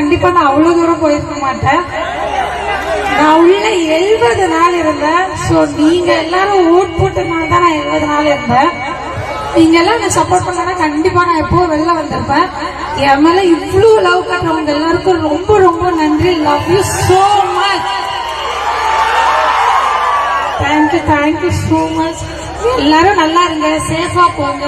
கண்டிப்பா நான் அவ்வளவு தூரம் போயிருக்க மாட்டேன். நான் உள்ள எழுபது நாள் இருந்தேன். சோ நீங்க எல்லாரும் ஓட் போட்டதுனால தான் நான் எழுபது நாள் இருந்தேன். நீங்க எல்லாம் என்ன சப்போர்ட் பண்ணா கண்டிப்பா நான் எப்போ வெளில வந்திருப்பேன். என் மேல இவ்வளவு லவ் பண்றவங்க எல்லாருக்கும் ரொம்ப ரொம்ப நன்றி. Love you so much thank you thank you so much எல்லாரும் நல்லா இருங்க. சேஃபா போங்க.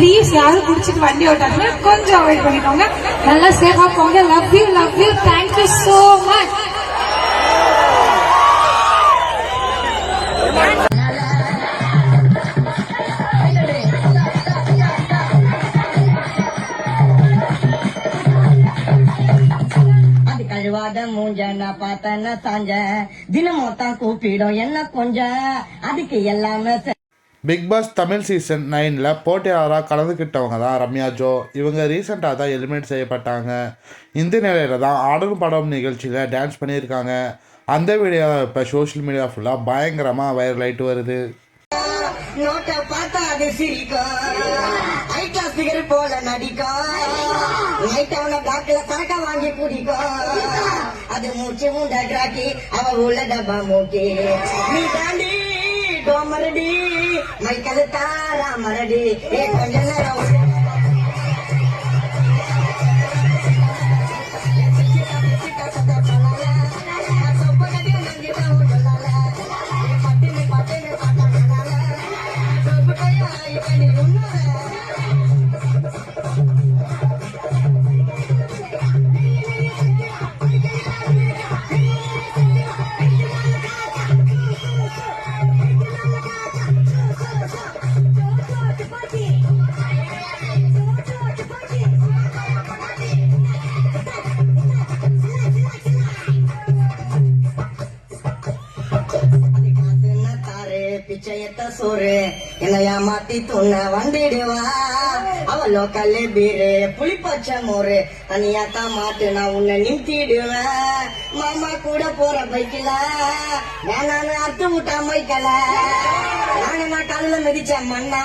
ப்ளீஸ் யாரும் குடிச்சிட்டு வண்டி ஓட்டாதுல கொஞ்சம் அவாய்ட் பண்ணிக்கோங்க. நல்லா சேஃபா போங்க. Love you love you thank you so much கழுவாத மூஞ்ச நான் பார்த்தேன்னா சாஞ்ச தினமும் தான் கூப்பிடும். என்ன கொஞ்சம்? அதுக்கு எல்லாமே பிக் பாஸ் தமிழ் சீசன் நைனில் போட்டியாளராக கலந்துக்கிட்டவங்க தான் ரம்யா ஜோ. இவங்க ரீசெண்டாக தான் எலிமினேட் செய்யப்பட்டாங்க. இந்த நிலையில் தான் ஆடலும் படம் நிகழ்ச்சியில் டான்ஸ் பண்ணியிருக்காங்க. அந்த வீடியோ இப்போ சோஷியல் மீடியா ஃபுல்லாக பயங்கரமாக வைரல் ஆகிட்டு வருது. அது போல நைட் சரக்க வாங்கி அது மூச்சு கிராக்கி அவ உள்ள டப்பா மூக்கி. நீ தாண்டி டோமரடி மைக்கல் தாரா மரடி ஏ கொஞ்ச நேரம் உள்ள- தாரு சோறு. என்னை ஏமாத்தி துண்ண வந்திடுவா அவ லோக்கல்ல பீரு புளிப்பச்ச மோரு. தனியாத்தா மாத்து நான் உன்னை நிறுத்திடுவேன். மாமா கூட போற பைக்கில வேணான்னு அத்து விட்டா மைக்கல நானு நான் கல்ல மிதிச்ச மண்ணா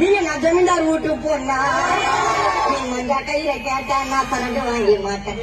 நீங்க நான் ஜமீன்தார் வீட்டு போனா நீ மஞ்சா கையில கேட்டா நான் சரண்டு வாங்கி மாட்டேன்.